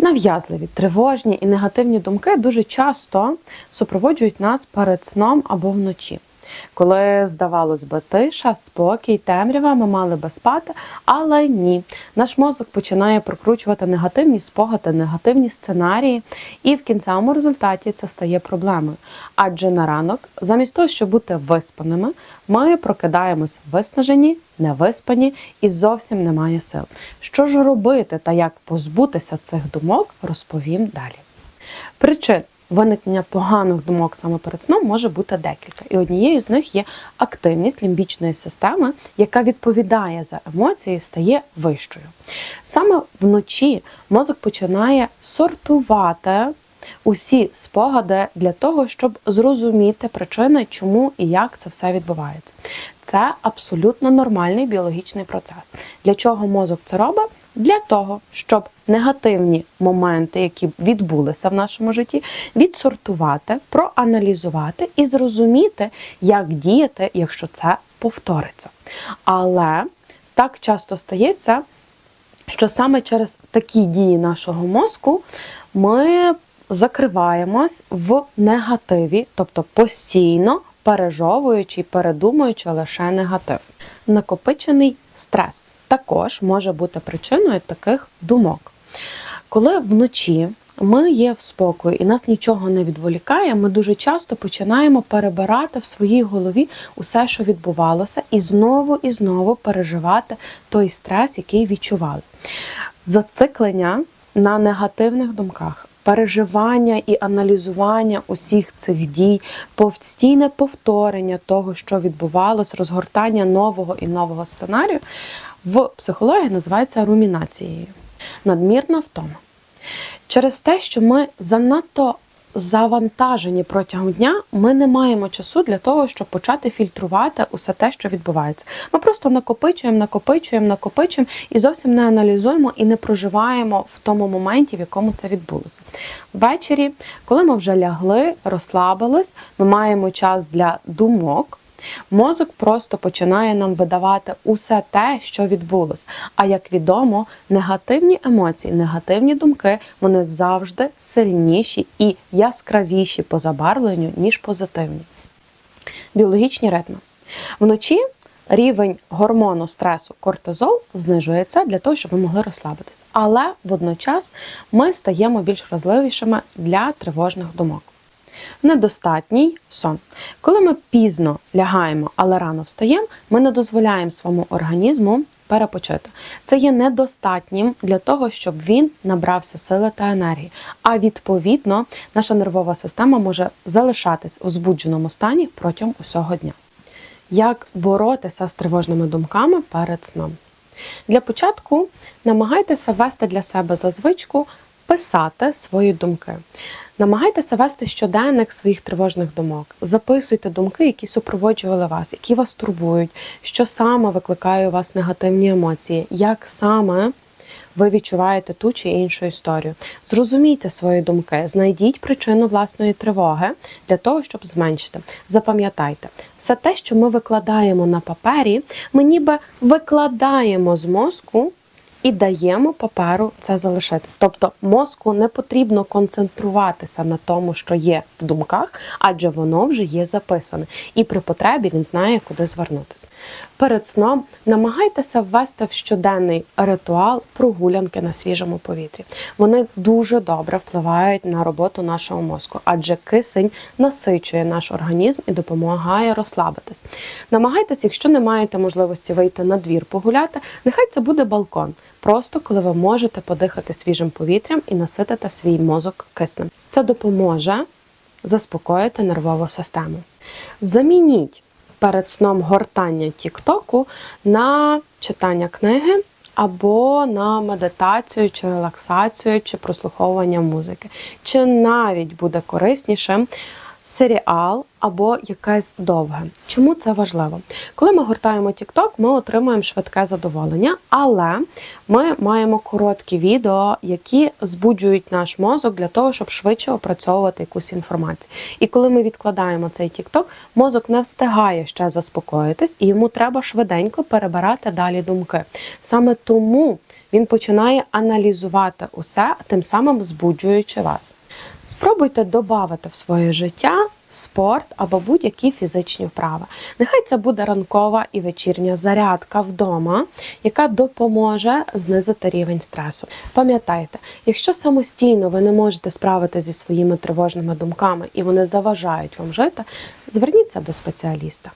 Нав'язливі, тривожні і негативні думки дуже часто супроводжують нас перед сном або вночі. Коли здавалось би тиша, спокій, темрява, ми мали би спати, але ні. Наш мозок починає прокручувати негативні спогади, негативні сценарії, і в кінцевому результаті це стає проблемою. Адже на ранок, замість того, щоб бути виспаними, ми прокидаємось виснажені, невиспані і зовсім немає сил. Що ж робити та як позбутися цих думок, розповім далі. Причин виникнення поганих думок саме перед сном може бути декілька. І однією з них є активність лімбічної системи, яка відповідає за емоції, стає вищою. Саме вночі мозок починає сортувати. Усі спогади для того, щоб зрозуміти причини, чому і як це все відбувається. Це абсолютно нормальний біологічний процес. Для чого мозок це робить? Для того, щоб негативні моменти, які відбулися в нашому житті, відсортувати, проаналізувати і зрозуміти, як діяти, якщо це повториться. Але так часто стається, що саме через такі дії нашого мозку ми закриваємось в негативі, тобто постійно пережовуючи і передумуючи лише негатив. Накопичений стрес також може бути причиною таких думок. Коли вночі ми є в спокої і нас нічого не відволікає, ми дуже часто починаємо перебирати в своїй голові усе, що відбувалося, і знову і знову переживати той стрес, який відчували. Зациклення на негативних думках. Переживання і аналізування усіх цих дій, постійне повторення того, що відбувалось, розгортання нового і нового сценарію в психології називається румінацією. Надмірна втома. Через те, що ми занадто завантажені протягом дня, ми не маємо часу для того, щоб почати фільтрувати усе те, що відбувається. Ми просто накопичуємо, накопичуємо, накопичуємо і зовсім не аналізуємо і не проживаємо в тому моменті, в якому це відбулося. Ввечері, коли ми вже лягли, розслабились, ми маємо час для думок. Мозок просто починає нам видавати усе те, що відбулось. А як відомо, негативні емоції, негативні думки вони завжди сильніші і яскравіші по забарвленню, ніж позитивні. Біологічні ритми. Вночі рівень гормону стресу кортизол знижується для того, щоб ми могли розслабитись. Але водночас ми стаємо більш вразливішими для тривожних думок недостатній сон. Коли ми пізно лягаємо, але рано встаємо, ми не дозволяємо своєму організму перепочити. Це є недостатнім для того, щоб він набрався сили та енергії. А відповідно, наша нервова система може залишатись у збудженому стані протягом усього дня. Як боротися з тривожними думками перед сном? Для початку намагайтеся ввести для себе за звичку писати свої думки. Намагайтеся вести щоденник своїх тривожних думок. Записуйте думки, які супроводжували вас, які вас турбують, що саме викликає у вас негативні емоції, як саме ви відчуваєте ту чи іншу історію. Зрозумійте свої думки, знайдіть причину власної тривоги для того, щоб зменшити. Запам'ятайте, все те, що ми викладаємо на папері, ми ніби викладаємо з мозку і даємо паперу це залишити. Тобто мозку не потрібно концентруватися на тому, що є в думках, адже воно вже є записане. І при потребі він знає, куди звернутися. Перед сном намагайтеся ввести в щоденний ритуал прогулянки на свіжому повітрі. Вони дуже добре впливають на роботу нашого мозку, адже кисень насичує наш організм і допомагає розслабитись. Намагайтеся, якщо не маєте можливості вийти на двір погуляти, нехай це буде балкон. Просто коли ви можете подихати свіжим повітрям і наситити свій мозок киснем. Це допоможе заспокоїти нервову систему. Замініть перед сном гортання Тіктоку на читання книги. Або на медитацію, чи релаксацію, чи прослуховування музики. Чи навіть буде кориснішим серіал або якесь довге. Чому це важливо? Коли ми гортаємо TikTok, ми отримуємо швидке задоволення, але ми маємо короткі відео, які збуджують наш мозок для того, щоб швидше опрацьовувати якусь інформацію. І коли ми відкладаємо цей TikTok, мозок не встигає ще заспокоїтись, і йому треба швиденько перебирати далі думки. Саме тому Він починає аналізувати усе, тим самим збуджуючи вас. Спробуйте додати в своє життя спорт або будь-які фізичні вправи. Нехай це буде ранкова і вечірня зарядка вдома, яка допоможе знизити рівень стресу. Пам'ятайте, якщо самостійно ви не можете справитися зі своїми тривожними думками і вони заважають вам жити, зверніться до спеціаліста.